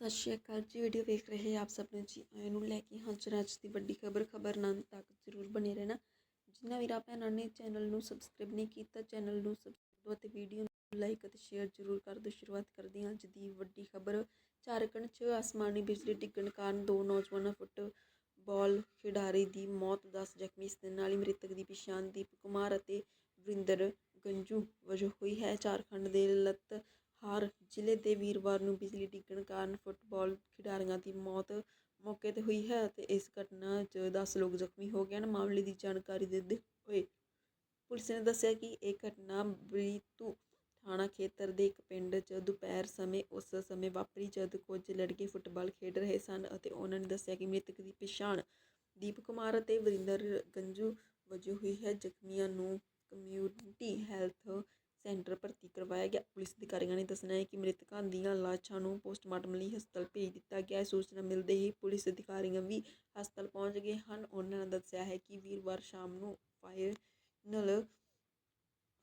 ਸਤਿ ਸ਼੍ਰੀ ਅਕਾਲ ਜੀ ਵੀਡੀਓ ਵੇਖ ਰਹੇ ਆਪ ਸਭ ਨੂੰ ਜੀ। ਆਇਆਂ ਨੂੰ ਲੈ ਕੇ ਹਾਜ਼ਰ ਅੱਜ ਦੀ ਵੱਡੀ ਖਬਰ ਖਬਰ ਨਾਲ ਤੱਕ ਜ਼ਰੂਰ ਬਣੇ ਰਹਿਣਾ। ਜਿਨ੍ਹਾਂ ਵੀਰਾਂ ਭੈਣਾਂ ਨੇ ਚੈਨਲ ਨੂੰ ਸਬਸਕ੍ਰਾਈਬ ਨਹੀਂ ਕੀਤਾ ਚੈਨਲ ਨੂੰ ਸਬਸਕ੍ਰਾਈਬ ਅਤੇ ਵੀਡੀਓ ਨੂੰ ਲਾਈਕ ਅਤੇ ਸ਼ੇਅਰ ਜ਼ਰੂਰ ਕਰ ਦਿਓ। ਸ਼ੁਰੂਆਤ ਕਰਦੇ ਹਾਂ ਅੱਜ ਦੀ ਵੱਡੀ ਖਬਰ। ਝਾਰਖੰਡ 'ਚ ਆਸਮਾਨੀ ਬਿਜਲੀ ਡਿੱਗਣ ਕਾਰਨ ਦੋ ਨੌਜਵਾਨਾਂ ਫੁੱਟਬਾਲ ਖਿਡਾਰੀ ਦੀ ਮੌਤ 10 ਜ਼ਖਮੀ। ਇਸ ਦੇ ਨਾਲ ਹੀ ਮ੍ਰਿਤਕ ਦੀ ਪਛਾਣ ਦੀਪ ਕੁਮਾਰ ਅਤੇ ਵਰਿੰਦਰ ਗੰਜੂ ਵਜੋਂ ਹੋਈ ਹੈ। ਝਾਰਖੰਡ ਦੇ ਲਤਹਾਰ ਜ਼ਿਲ੍ਹੇ ਦੇ ਵੀਰਵਾਰ ਨੂੰ ਬਿਜਲੀ ਡਿੱਗਣ ਕਾਰਨ ਫੁੱਟਬਾਲ ਖਿਡਾਰੀਆਂ ਦੀ ਮੌਤ ਮੌਕੇ ਤੇ ਹੋਈ ਹੈ ਅਤੇ ਇਸ ਘਟਨਾ 'ਚ 10 ਲੋਕ ਜ਼ਖਮੀ ਹੋ ਗਏ ਹਨ। ਮਾਮਲੇ ਦੀ ਜਾਣਕਾਰੀ ਦਿੰਦੇ ਹੋਏ ਪੁਲਿਸ ਨੇ ਦੱਸਿਆ ਕਿ ਇਹ ਘਟਨਾ ਬਰੀਤੂ ਥਾਣਾ ਖੇਤਰ ਦੇ ਇੱਕ ਪਿੰਡ 'ਚ ਦੁਪਹਿਰ ਸਮੇਂ। ਉਸ ਸਮੇਂ ਵਾਪਰੀ ਜਦ ਕੁਝ ਲੜਕੇ ਫੁੱਟਬਾਲ ਖੇਡ ਰਹੇ ਸਨ ਅਤੇ ਉਹਨਾਂ ਨੇ ਦੱਸਿਆ ਕਿ ਮ੍ਰਿਤਕ ਦੀ ਪਛਾਣ ਦੀਪ ਕੁਮਾਰ ਅਤੇ ਵਰਿੰਦਰ ਗੰਜੂ ਵਜੋਂ ਹੋਈ ਹੈ। ਜ਼ਖਮੀਆਂ ਨੂੰ ਕਮਿਊਨਿਟੀ ਹੈਲਥ ਸੈਂਟਰ ਭਰਤੀ ਕਰਵਾਇਆ ਗਿਆ। ਪੁਲਿਸ ਅਧਿਕਾਰੀਆਂ ਨੇ ਦੱਸਣਾ ਹੈ ਕਿ ਮ੍ਰਿਤਕਾਂ ਦੀਆਂ ਲਾਸ਼ਾਂ ਨੂੰ ਪੋਸਟਮਾਰਟਮ ਲਈ ਹਸਪਤਾਲ ਭੇਜ ਦਿੱਤਾ ਗਿਆ। ਹੈ ਸੂਚਨਾ ਮਿਲਦੇ ਹੀ ਪੁਲਿਸ ਅਧਿਕਾਰੀਆਂ ਵੀ ਹਸਪਤਾਲ ਪਹੁੰਚ ਗਏ ਹਨ। ਉਹਨਾਂ ਨੇ ਦੱਸਿਆ ਹੈ ਕਿ ਵੀਰਵਾਰ ਸ਼ਾਮ ਨੂੰ ਫਾਈਨਲ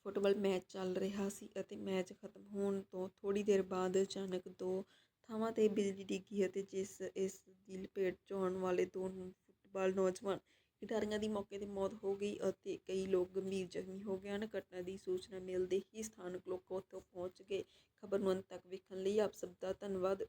ਫੁੱਟਬਾਲ ਮੈਚ ਚੱਲ ਰਿਹਾ ਸੀ ਅਤੇ ਮੈਚ ਖਤਮ ਹੋਣ ਤੋਂ ਥੋੜੀ ਦੇਰ ਬਾਅਦ ਅਚਾਨਕ ਦੋ ਥਾਵਾਂ ਤੇ ਬਿਜਲੀ ਡਿੱਗੀ ਅਤੇ ਜਿਸ ਇਸ ਦੀ ਲਪੇਟ 'ਚ ਆਉਣ ਵਾਲੇ ਦੋ ਫੁੱਟਬਾਲ ਨੌਜਵਾਨ ਖਿਡਾਰੀਆਂ ਦੀ ਮੌਕੇ ਤੇ ਮੌਤ ਹੋ ਗਈ ਅਤੇ ਕਈ ਲੋਕ ਗੰਭੀਰ ਜ਼ਖਮੀ ਹੋ ਗਏ ਹਨ। ਘਟਨਾ ਦੀ ਸੂਚਨਾ ਮਿਲਦੇ ਹੀ ਸਥਾਨਕ ਲੋਕ ਉੱਥੋਂ ਪਹੁੰਚ ਗਏ। ਖਬਰ ਨੂੰ ਅੰਤ ਤੱਕ ਵੇਖਣ ਲਈ ਆਪ ਸਭ ਦਾ ਧੰਨਵਾਦ।